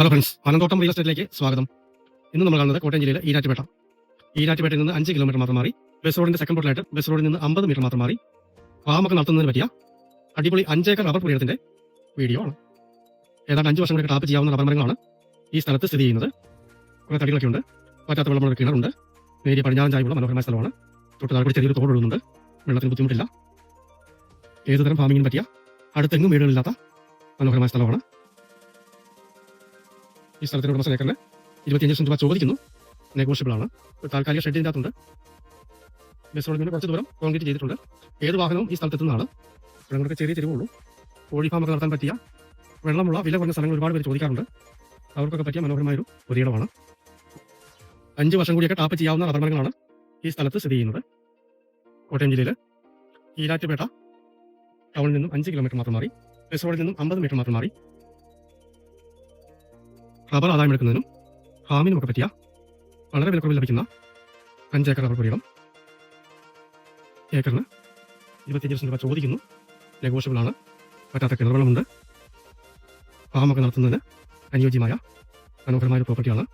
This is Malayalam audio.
ഹലോ ഫ്രണ്ട്സ് പനന്തോട്ടം റിയൽ എസ്റ്റേറ്റിലേക്ക് സ്വാഗതം. ഇന്ന് നമ്മൾ കാണുന്നത് കോട്ടയം ജില്ലയിലെ ഈരാറ്റുപേട്ട. ഈരാറ്റുപേട്ടയിൽ നിന്ന് അഞ്ച് കിലോമീറ്റർ മാത്രം മാറി ബസ് റോഡിന്റെ സെക്കൻഡ് റോഡിലായിട്ട് ബസ് റോഡിൽ നിന്ന് അമ്പത് മീറ്റർ മാത്രം മാറി ഫാമൊക്കെ നടത്തുന്നതിന് പറ്റിയ അടിപൊളി അഞ്ചേക്കർ റബ്ബർ പുരയിടത്തിന്റെ വീഡിയോ ആണ്. ഏതാണ്ട് അഞ്ച് വർഷം കൂടി ടാപ്പ് ചെയ്യാവുന്ന റബ്ബർ മരങ്ങളാണ് ഈ സ്ഥലത്ത് സ്ഥിതി ചെയ്യുന്നത്. കുറെ തടികളൊക്കെ ഉണ്ട് പറ്റാത്ത വെള്ളം കിണറുണ്ട് നേരിയ പടിഞ്ഞാറൻ ചായവുള്ള മനോഹരമായ സ്ഥലമാണ്. തൊട്ട് താഴെ ചെറിയൊരു തോട് ഒഴുകുന്നുണ്ട് വെള്ളത്തിന് ബുദ്ധിമുട്ടില്ല. ഏതുതരം ഫാമിങ്ങിന് പറ്റിയ അടുത്തെങ്ങും വീടുകളില്ലാത്ത മനോഹരമായ സ്ഥലമാണ്. ഈ സ്ഥലത്തിന് ഉടമസ്ഥ ഏക്കറിന് ഇരുപത്തിയഞ്ച് ലക്ഷം രൂപ ചോദിക്കുന്നു. നെഗോഷ്യബിൾ ആണ്. താൽക്കാലിക ഷെഡിന്റെ അകത്തുണ്ട്. ബസ് റോഡിൽ നിന്ന് കുറച്ച് ദൂരം കോൺക്രീറ്റ് ചെയ്തിട്ടുണ്ട്. ഏത് വാഹനവും ഈ സ്ഥലത്തെത്തുന്നതാണ് ഇവിടെ കൂടെ ചെറിയ ചെരുവുള്ളൂ കോഴി ഫാമൊക്കെ നടത്താൻ പറ്റിയ വെള്ളമുള്ള വില കുറഞ്ഞ സ്ഥലങ്ങൾ ഒരുപാട് പേര് ചോദിക്കാറുണ്ട്. അവർക്കൊക്കെ പറ്റിയ മനോഹരമായ ഒരു ഒരിടമാണ്. അഞ്ച് വർഷം കൂടിയൊക്കെ ടാപ്പ് ചെയ്യാവുന്ന റബ്ബർ ഈ സ്ഥലത്ത് സ്ഥിതി ചെയ്യുന്നത്. കോട്ടയം ജില്ലയിൽ ഈരാറ്റുപേട്ട ടൗണിൽ നിന്നും അഞ്ച് കിലോമീറ്റർ മാത്രം മാറി. റോഡിൽ നിന്നും അമ്പത് മീറ്റർ മാത്രം മാറി. റബ്ബർ ആദായമെടുക്കുന്നതിനും ഫാമിനുമൊക്കെ പറ്റിയ വളരെ വിലക്കുറവിൽ ലഭിക്കുന്ന അഞ്ചേക്കർ റബ്ബർ പുരയിടം. ഏക്കറിന് ഇരുപത്തിയഞ്ച് ലക്ഷം രൂപ ചോദിക്കുന്നു. നെഗോഷ്യബിൾ ആണ് പറ്റാത്ത കിണറുകളുമുണ്ട്. ഫാമൊക്കെ നടത്തുന്നതിന് അനുയോജ്യമായ മനോഹരമായ പ്രോപ്പർട്ടിയാണ്